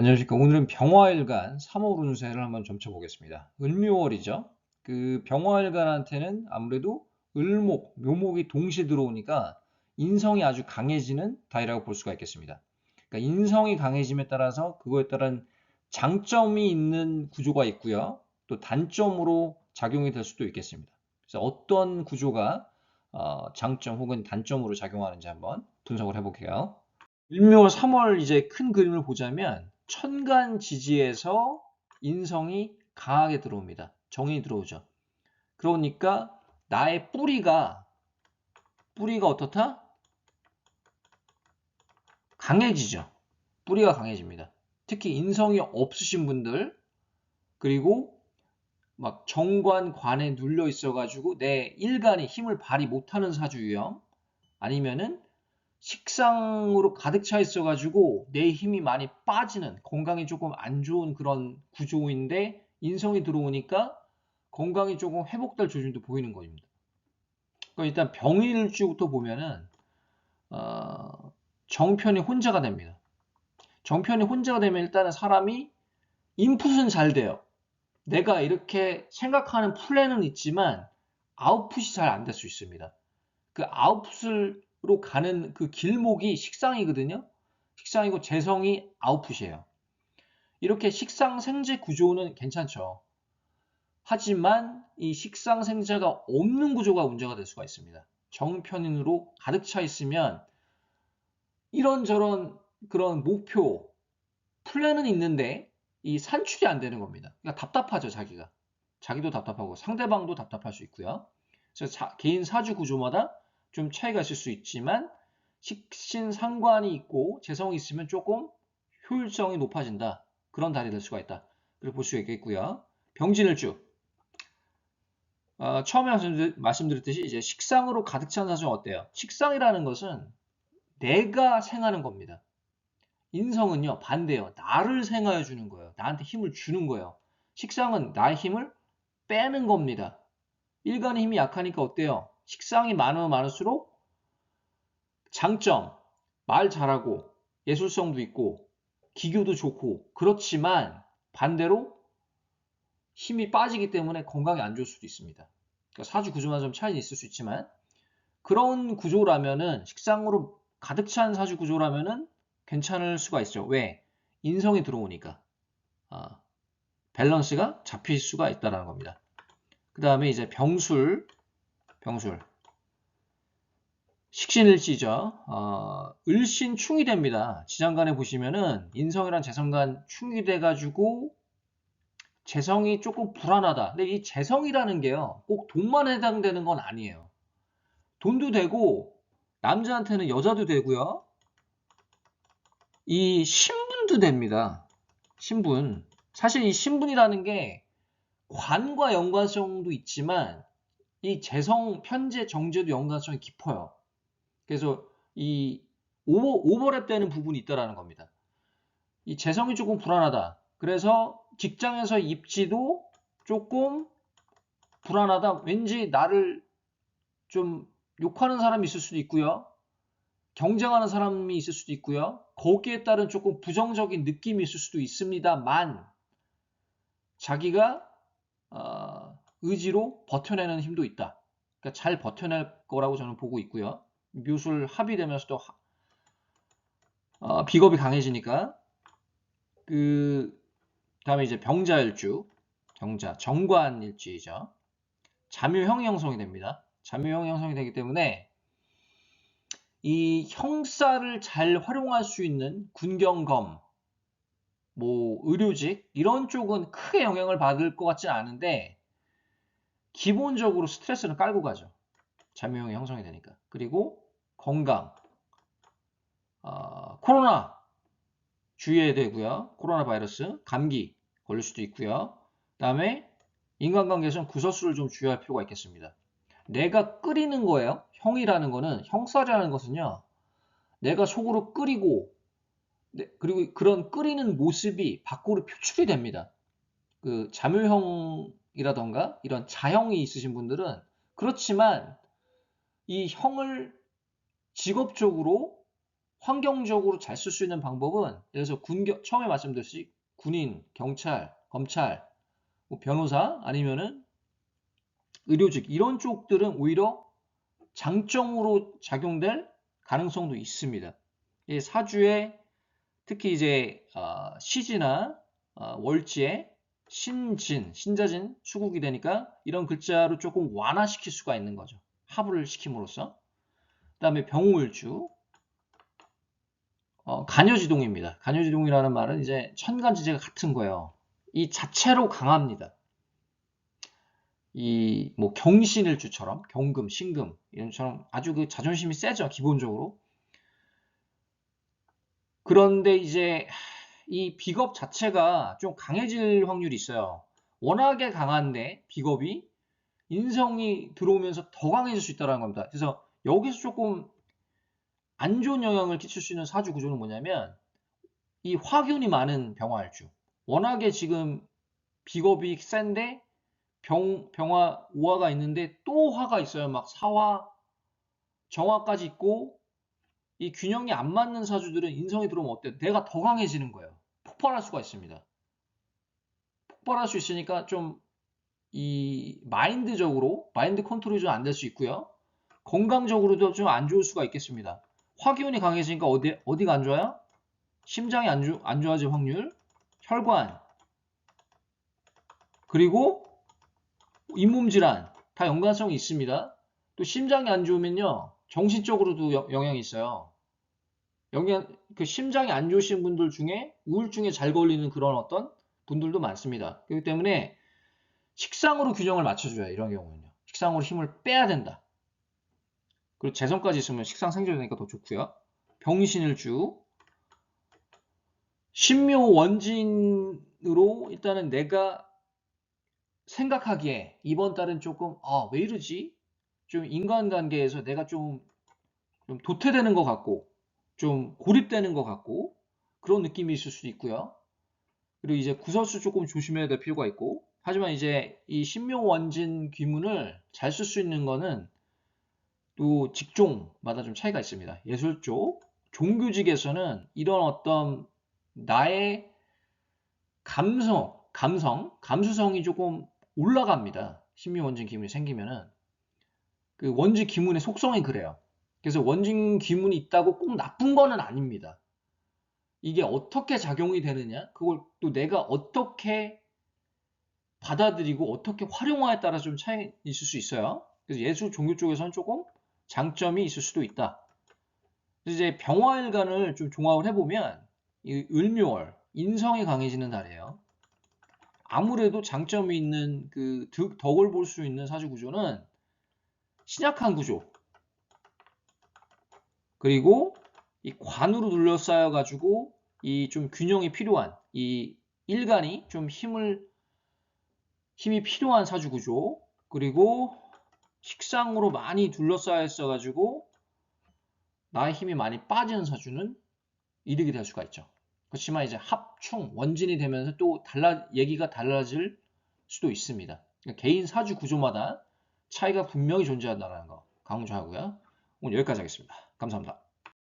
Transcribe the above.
안녕하십니까. 오늘은 병화일간 3월 운세를 한번 점쳐보겠습니다. 을묘월이죠. 그 병화일간한테는 아무래도 을목, 묘목이 동시에 들어오니까 인성이 아주 강해지는 달이라고 볼 수가 있겠습니다. 그러니까 인성이 강해짐에 따라서 그거에 따른 장점이 있는 구조가 있고요. 또 단점으로 작용이 될 수도 있겠습니다. 그래서 어떤 구조가 어, 장점 혹은 단점으로 작용하는지 한번 분석을 해볼게요. 일묘 3월 이제 큰 그림을 보자면 천간 지지에서 인성이 강하게 들어옵니다. 정이 들어오죠. 그러니까 나의 뿌리가 뿌리가 어떻다? 강해지죠. 뿌리가 강해집니다. 특히 인성이 없으신 분들 그리고 막 정관 관에 눌려 있어가지고 내 일간이 힘을 발휘 못하는 사주 유형 아니면은 식상으로 가득 차 있어가지고 내 힘이 많이 빠지는 건강이 조금 안 좋은 그런 구조인데 인성이 들어오니까 건강이 조금 회복될 조짐도 보이는 겁니다. 그럼 일단 병일주부터 보면은 어, 정편이 혼자가 됩니다. 정편이 혼자가 되면 일단은 사람이 인풋은 잘 돼요. 내가 이렇게 생각하는 플랜은 있지만 아웃풋이 잘 안 될 수 있습니다. 그 아웃풋을 로 가는 그 길목이 식상이거든요. 식상이고 재성이 아웃풋이에요. 이렇게 식상생재 구조는 괜찮죠. 하지만 이 식상생재가 없는 구조가 문제가 될 수가 있습니다. 정편인으로 가득 차 있으면 이런저런 그런 목표, 플랜은 있는데 이 산출이 안 되는 겁니다. 그러니까 답답하죠, 자기가. 자기도 답답하고 상대방도 답답할 수 있고요. 그래서 자, 개인 사주 구조마다 좀 차이가 있을 수 있지만 식신 상관이 있고 재성이 있으면 조금 효율성이 높아진다. 그런 달이 될 수가 있다. 그렇게 볼수 있겠고요. 병진을주. 어, 처음에 말씀드렸듯이 이제 식상으로 가득 찬 사주는 어때요? 식상이라는 것은 내가 생하는 겁니다. 인성은요 반대요. 나를 생하여 주는 거예요. 나한테 힘을 주는 거예요. 식상은 나의 힘을 빼는 겁니다. 일간의 힘이 약하니까 어때요? 식상이 많으면 많을수록 장점, 말 잘하고 예술성도 있고 기교도 좋고 그렇지만 반대로 힘이 빠지기 때문에 건강이 안 좋을 수도 있습니다. 그러니까 사주 구조만 좀 차이는 있을 수 있지만 그런 구조라면은 식상으로 가득 찬 사주 구조라면은 괜찮을 수가 있죠. 왜? 인성이 들어오니까 아, 밸런스가 잡힐 수가 있다는 겁니다. 그 다음에 이제 병술 병술. 식신일지죠. 어, 을신 충이 됩니다. 지장간에 보시면은 인성이랑 재성간 충이 돼가지고 재성이 조금 불안하다. 근데 이 재성이라는 게요. 꼭 돈만 해당되는 건 아니에요. 돈도 되고 남자한테는 여자도 되고요. 이 신분도 됩니다. 신분. 사실 이 신분이라는 게 관과 연관성도 있지만 이 재성 편제 정제도 연관성이 깊어요. 그래서 이 오버, 랩 되는 부분이 있다라는 겁니다. 이 재성이 조금 불안하다. 그래서 직장에서 입지도 조금 불안하다. 왠지 나를 좀 욕하는 사람이 있을 수도 있고요. 경쟁하는 사람이 있을 수도 있고요. 거기에 따른 조금 부정적인 느낌이 있을 수도 있습니다만 자기가 어, 의지로 버텨내는 힘도 있다. 그러니까 잘 버텨낼 거라고 저는 보고 있고요. 묘술 합의되면서도 하, 어, 비겁이 강해지니까 그 다음에 이제 병자일주 병자 정관일주이죠. 자묘형 형성이 됩니다. 자묘형 형성이 되기 때문에 이 형사를 잘 활용할 수 있는 군경검, 뭐 의료직 이런 쪽은 크게 영향을 받을 것 같지 않은데 기본적으로 스트레스는 깔고 가죠. 잠유형이 형성이 되니까. 그리고 건강, 어, 코로나 주의해야 되고요. 코로나 바이러스, 감기 걸릴 수도 있고요. 다음에 인간관계에서는 구설수를 좀 주의할 필요가 있겠습니다. 내가 끓이는 거예요. 형이라는 거는 형사라는 것은요. 내가 속으로 끓이고 네, 그리고 그런 끓이는 모습이 밖으로 표출이 됩니다. 그 자묘형 이라던가 이런 자형이 있으신 분들은 그렇지만 이 형을 직업적으로 환경적으로 잘 쓸 수 있는 방법은 그래서 군 처음에 말씀드렸듯이 군인, 경찰, 검찰, 뭐 변호사 아니면은 의료직 이런 쪽들은 오히려 장점으로 작용될 가능성도 있습니다. 이 사주에 특히 이제 어, 시지나 어, 월지에 신진, 신자진 수국이 되니까 이런 글자로 조금 완화시킬 수가 있는 거죠. 합을 시킴으로써. 그 다음에 병우일주, 어, 간여지동입니다. 간여지동이라는 말은 이제 천간지제가 같은 거예요. 이 자체로 강합니다. 이 뭐 경신일주처럼 경금, 신금 이런처럼 아주 그 자존심이 세죠. 기본적으로. 그런데 이제 이 비겁 자체가 좀 강해질 확률이 있어요. 워낙에 강한데 비겁이 인성이 들어오면서 더 강해질 수 있다는 겁니다. 그래서 여기서 조금 안 좋은 영향을 끼칠 수 있는 사주 구조는 뭐냐면 이 화균이 많은 병화일주. 워낙에 지금 비겁이 센데 병, 병화, 오화가 있는데 또 화가 있어요. 막 사화, 정화까지 있고 이 균형이 안 맞는 사주들은 인성이 들어오면 어때요? 내가 더 강해지는 거예요. 폭발할 수가 있습니다. 폭발할 수 있으니까 좀 이 마인드적으로 마인드 컨트롤이 좀 안 될 수 있고요. 건강적으로도 좀 안 좋을 수가 있겠습니다. 화기운이 강해지니까 어디 어디가 안 좋아요? 심장이 안, 좋, 안 좋아질 확률, 혈관, 그리고 잇몸 질환 다 연관성이 있습니다. 또 심장이 안 좋으면요 정신적으로도 여- 영향이 있어요. 영양 그 심장이 안 좋으신 분들 중에 우울증에 잘 걸리는 그런 어떤 분들도 많습니다. 그렇기 때문에 식상으로 균형을 맞춰줘야 이런 경우는요. 식상으로 힘을 빼야 된다. 그리고 재성까지 있으면 식상 생존되니까 더 좋고요. 병신일주 신묘 원진으로 일단은 내가 생각하기에 이번 달은 조금 아 왜 이러지? 좀 인간관계에서 내가 좀, 좀 도태되는 것 같고 좀 고립되는 것 같고 그런 느낌이 있을 수도 있고요. 그리고 이제 구설수 조금 조심해야 될 필요가 있고 하지만 이제 이 신묘원진 귀문을 잘 쓸 수 있는 거는 또 직종마다 좀 차이가 있습니다. 예술 쪽, 종교직에서는 이런 어떤 나의 감성, 감성, 감수성이 조금 올라갑니다. 신묘원진 기문이 생기면은 그 원지 기문의 속성이 그래요. 그래서 원진 기문이 있다고 꼭 나쁜 거는 아닙니다. 이게 어떻게 작용이 되느냐, 그걸 또 내가 어떻게 받아들이고 어떻게 활용하에 따라 좀 차이 있을 수 있어요. 그래서 예술 종교 쪽에서는 조금 장점이 있을 수도 있다. 이제 병화일간을 좀 종합을 해보면 이 을묘월 인성이 강해지는 달이에요. 아무래도 장점이 있는 그 득, 덕을 볼 수 있는 사주 구조는 신약한 구조 그리고 이 관으로 둘러싸여 가지고 이 좀 균형이 필요한 이 일간이 좀 힘을 힘이 필요한 사주 구조 그리고 식상으로 많이 둘러싸여 있어 가지고 나의 힘이 많이 빠지는 사주는 이득이 될 수가 있죠. 그렇지만 이제 합충 원진이 되면서 또 달라 얘기가 달라질 수도 있습니다. 그러니까 개인 사주 구조마다 차이가 분명히 존재한다는 거 강조하고요. 오늘 여기까지 하겠습니다. 감사합니다.